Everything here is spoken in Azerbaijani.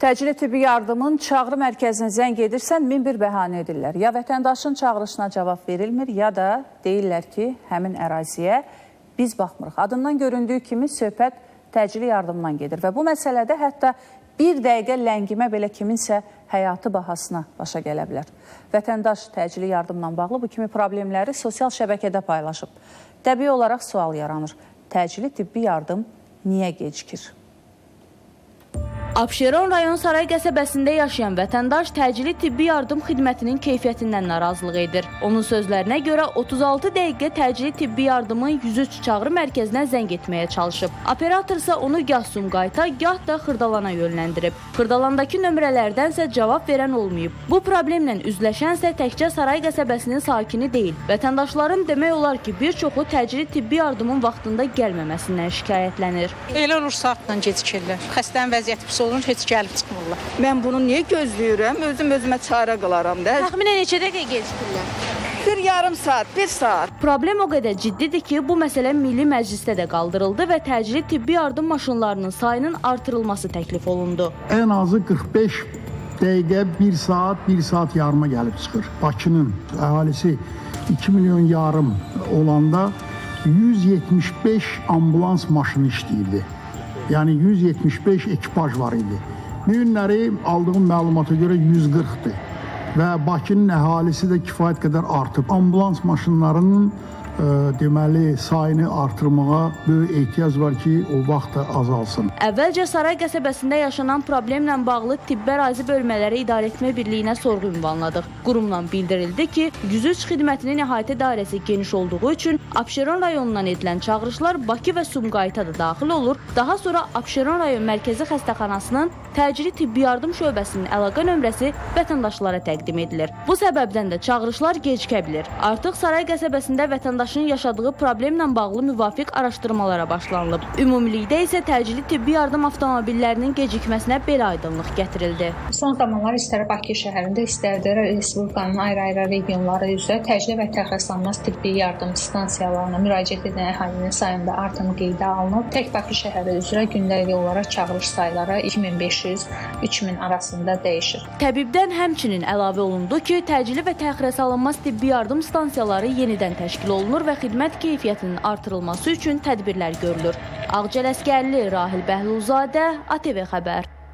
Təcili tibbi yardımın çağrı mərkəzinə zəng edirsən, min bir bəhanə edirlər. Ya vətəndaşın çağırışına cavab verilmir, ya da deyirlər ki, həmin əraziyə biz baxmırıq. Adından göründüyü kimi söhbət təcili yardımdan gedir və bu məsələdə hətta bir dəqiqə ləngimə belə kiminsə həyatı bahasına başa gələ bilər. Vətəndaş təcili yardımla bağlı bu kimi problemləri sosial şəbəkədə paylaşıb. Təbii olaraq sual yaranır. Təcili tibbi yardım niyə gecikir? Abşeron rayon Saray qəsəbəsində yaşayan vətəndaş təcili tibbi yardım xidmətinin keyfiyyətindən narazılıq edir. Onun sözlərinə görə 36 dəqiqə təcili tibbi yardımın 103 çağrı mərkəzinə zəng etməyə çalışıb. Operator isə onu gah Sumqayıta, gah da Xırdalana yönləndirib. Xırdalandakı nömrələrdənsə cavab verən olmayıb. Bu problemlə üzləşənsə təkcə Saray qəsəbəsinin sakini deyil. Vətəndaşların demək olar ki, bir çoxu təcili tibbi yardımın vaxtında gəlməməsindən şikayətlənir. Elə olur saatla gecikirlər. Xəstənin vəziyyəti pis olur, heç gəlib çıxmırlar. Mən bunu niyə gözləyirəm? Özüm özümə çarə qılaram da. Təxminən neçə dəqiqə gecikirlər? Bir yarım saat, bir saat. Problem o qədər ciddidir ki, bu məsələ Milli Məclisdə də qaldırıldı və təcili tibbi yardım maşınlarının sayının artırılması təklif olundu. ən azı 45 dəqiqə, 1 saat, 1 saat yarıma gəlib çıxır. Bakının əhalisi 2 milyon yarım olanda 175 ambulans maşını işləyirdi. Yəni 175 ekipaj var idi. Bu aldığım məlumata görə 140-dır və Bakının əhalisi də kifayət qədər artıb. Ambulans maşınlarının deməli sayını artırmağa böyük ehtiyac var ki, o vaxt da azalsın. Əvvəlcə Saray qəsəbəsində yaşanan problemlə bağlı Tibbi Ərazi Bölmələri İdarəetmə Birliyinə sorğu ünvanladıq. Qurumdan bildirildi ki, 103 xidmətinin əhatə dairəsi geniş olduğu üçün Abşeron rayonundan edilən çağırışlar Bakı və Sumqayıta da daxil olur. Daha sonra Abşeron rayon Mərkəzi Xəstəxanasının təcili tibbi yardım şöbəsinin əlaqə nömrəsi vətəndaşlara təqdim edilir. Bu səbəbdən də çağırışlar gecikə bilər. Artıq Saray qəsəbəsində vətəndaşın yaşadığı problemlə bağlı müvafiq araşdırmalara başlanılıb. Ümumilikdə isə təcili tibbi yardım avtomobillərinin gecikməsinə belə aydınlıq gətirildi. Son zamanlar istər Bakı şəhərində, istər də Respublikanın ayrı-ayrı regionları üzrə təcili və təxirəslanmaz tibbi yardım stansiyalarına müraciət edən əhalinin sayında artım qeydə alınıb. Tək Bakı şəhəri üzrə gündəlik olaraq çağırış sayları 2500-3000 arasında dəyişir. Təbibdən həmçinin əlavə olundu ki, təcili və təxirəsalınmaz tibbi yardım stansiyaları yenidən təşkil olunur və xidmət keyfiyyətinin artırılması üçün tədbirlər görülür. Ağcəl Əskərli, Rahil Bəhlulzadə, ATV xəbər.